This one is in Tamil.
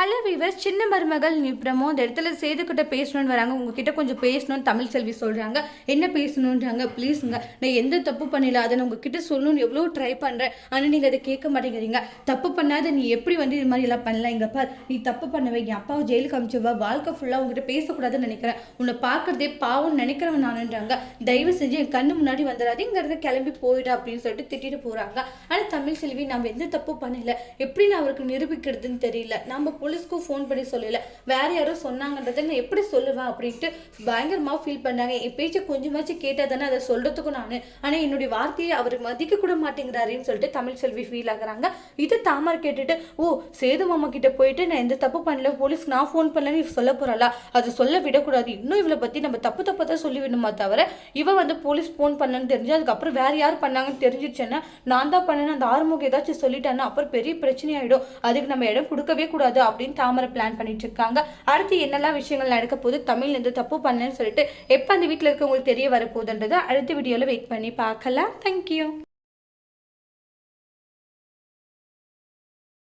ஹலோ வீவர்ஸ் சின்ன மருமகள் நிப்ரமோ அந்த இடத்துல சேதுக்கிட்ட பேசணும்னு வராங்க. உங்ககிட்ட கொஞ்சம் பேசணும்னு தமிழ் செல்வி சொல்கிறாங்க என்ன பேசணுன்றாங்க ப்ளீஸுங்க நான் எந்த தப்பு பண்ணல? அதை நான் உங்ககிட்ட சொல்லணும்னு எவ்வளோ ட்ரை பண்ணுறேன் ஆனால் நீங்கள் அதை கேட்க மாட்டேங்கிறீங்க. தப்பு பண்ணாத நீ எப்படி வந்து இது மாதிரி எல்லாம் பண்ணலாம்? எங்கள் அப்பா நீ தப்பு பண்ணவே என் அப்பாவை ஜெயிலுக்கு அமிச்சவா வாழ்க்கை ஃபுல்லாக உங்ககிட்ட பேசக்கூடாதுன்னு நினைக்கிறேன். உன்னை பார்க்குறதே பாவம்னு நினைக்கிறவன் நானுன்றாங்க. தயவு செஞ்சு என் கண்ணு முன்னாடி வந்துடாது இங்கேருந்து கிளம்பி போயிடா அப்படின்னு சொல்லிட்டு திட்டிட்டு போகிறாங்க ஆனால் தமிழ் செல்வி நம்ம எந்த தப்பு பண்ணல எப்படி நான் அவருக்கு நிரூபிக்கிறதுன்னு தெரியல. நம்ம போலீஸ்க்கும் ஃபோன் பண்ணி சொல்லல. வேற யாரோ சொன்னாங்கன்றதை நான் எப்படி சொல்லுவேன் அப்படின்ட்டு பயங்கரமாக ஃபீல் பண்ணாங்க. என் பேச்சை கொஞ்சமாச்சும் கேட்டால் தானே அதை சொல்கிறதுக்கும் நான். ஆனால் என்னுடைய வார்த்தையை அவர் மதிக்க கூட மாட்டேங்கிறாருன்னு சொல்லிட்டு தமிழ் செல்வி ஃபீல் ஆகுறாங்க. இது தாமரை கேட்டுட்டு ஓ சேது மாமா கிட்ட போயிட்டு நான் எந்த தப்பு பண்ணல போலீஸ் நான் ஃபோன் பண்ணலன்னு சொல்ல போறாளா? அது சொல்ல விடக்கூடாது. இன்னும் இவளை பற்றி நம்ம தப்பு தப்பு தான் சொல்லிவிடணுமா தவிர இவ வந்து போலீஸ் ஃபோன் பண்ணலன்னு தெரிஞ்சு அதுக்கப்புறம் வேற யார் பண்ணாங்கன்னு தெரிஞ்சிருச்சேன்னா நான் தான் பண்ணேன்னு அந்த ஆறுமுகம் ஏதாச்சும் சொல்லிட்டான்னா அப்புறம் பெரிய பிரச்சனை ஆயிடும் அதுக்கு நம்ம இடம் கொடுக்கவே கூடாது அப்படின்னு தாமரை பிளான் பண்ணிட்டு இருக்காங்க. அடுத்து என்னெல்லாம் விஷயங்கள் நடக்க போகுது? தமிழ்ல இருந்து தப்பு பண்ணலன்னு சொல்லிட்டு எப்போ அந்த வீட்டில் இருக்கவங்களுக்கு தெரிய வரப்போகுதுன்றதை அடுத்த வீடியோவில் வெயிட் பண்ணி பார்க்கலாம். தேங்க்யூ